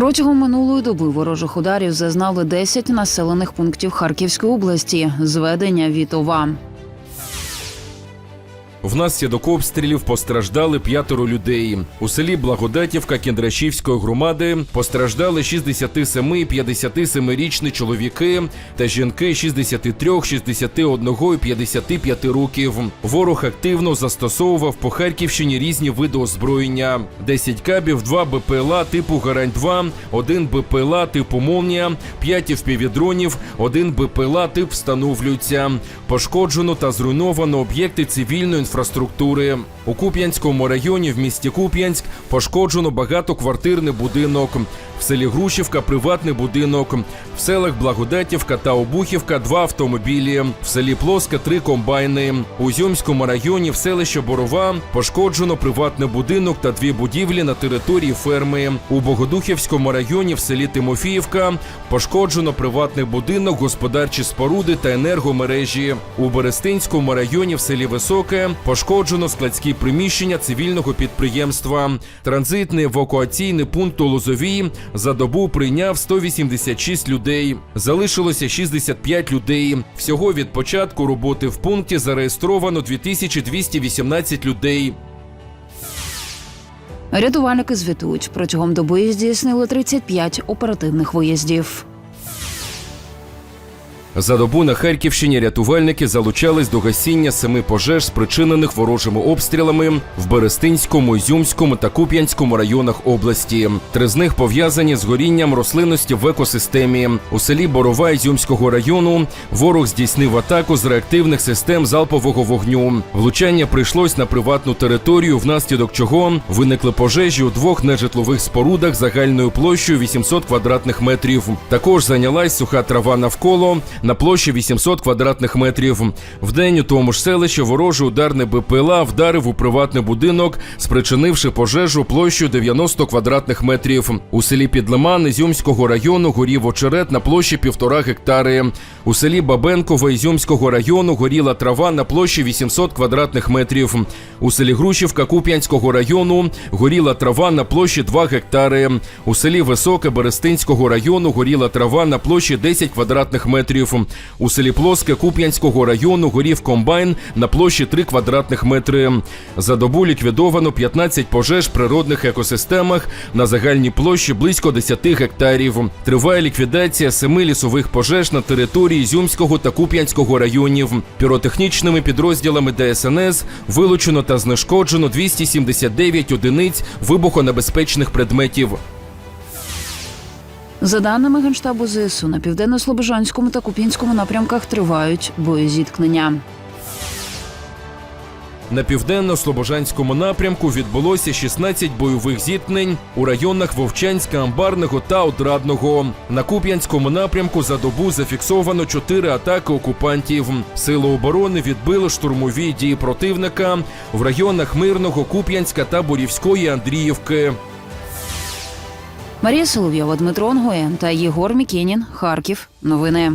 Протягом минулої доби ворожих ударів зазнали 10 населених пунктів Харківської області. Зведення від ОВА. Внаслідок обстрілів постраждали п'ятеро людей. У селі Благодатівка Кіндрашівської громади постраждали 67 і 57-річні чоловіки та жінки 63, 61 і 55 років. Ворог активно застосовував по Харківщині різні види озброєння: 10 кабів, 2 БПЛА типу Гарань-2, 1 БПЛА типу Молнія, 5 впівдронів, 1 БПЛА тип встановлюється. Пошкоджено та зруйновано об'єкти цивільної інфраструктури. У Куп'янському районі в місті Куп'янськ пошкоджено багатоквартирний будинок. В селі Грушівка приватний будинок. В селах Благодатівка та Обухівка два автомобілі. В селі Плоска три комбайни. У Зьомському районі в селищі Борова пошкоджено приватний будинок та дві будівлі на території ферми. У Богодухівському районі в селі Тимофіївка пошкоджено приватний будинок, господарчі споруди та енергомережі. У Берестинському районі в селі Високе пошкоджено складські приміщення цивільного підприємства. Транзитний евакуаційний пункт у Лозовій за добу прийняв 186 людей. Залишилося 65 людей. Всього від початку роботи в пункті зареєстровано 2218 людей. Рятувальники звітують протягом доби здійснили 35 оперативних виїздів. За добу на Харківщині рятувальники залучались до гасіння семи пожеж, спричинених ворожими обстрілами в Берестинському, Ізюмському та Куп'янському районах області. Три з них пов'язані з горінням рослинності в екосистемі. У селі Борова Ізюмського району ворог здійснив атаку з реактивних систем залпового вогню. Влучання прийшлось на приватну територію, внаслідок чого виникли пожежі у двох нежитлових спорудах загальною площею 800 квадратних метрів. Також зайнялась суха трава навколо на площі 800 квадратних метрів. Вдень у тому ж селищі ворожий ударний БПЛА вдарив у приватний будинок, спричинивши пожежу площею 90 квадратних метрів. У селі Підлиман Ізюмського району горів очерет на площі півтора гектари. У селі Бабенкове Ізюмського району горіла трава на площі 800 квадратних метрів. У селі Грушівка Куп'янського району горіла трава на площі 2 гектари. У селі Високе Берестинського району горіла трава на площі 10 квадратних метрів. У селі Плоске Куп'янського району горів комбайн на площі 3 квадратних метри. За добу ліквідовано 15 пожеж в природних екосистемах на загальній площі близько 10 гектарів. Триває ліквідація семи лісових пожеж на території Зюмського та Куп'янського районів. Піротехнічними підрозділами ДСНС вилучено та знешкоджено 279 одиниць вибухонебезпечних предметів. За даними Генштабу ЗСУ, на південно-слобожанському та Купінському напрямках тривають боєзіткнення. На південно-слобожанському напрямку відбулося 16 бойових зіткнень у районах Вовчанська, Амбарного та Отрадного. На Куп'янському напрямку за добу зафіксовано 4 атаки окупантів. Сили оборони відбили штурмові дії противника в районах Мирного, Куп'янська та Борівської Андріївки. Марія Соловйова, Дмитро Онгоєн та Єгор Мікенін. Харків. Новини.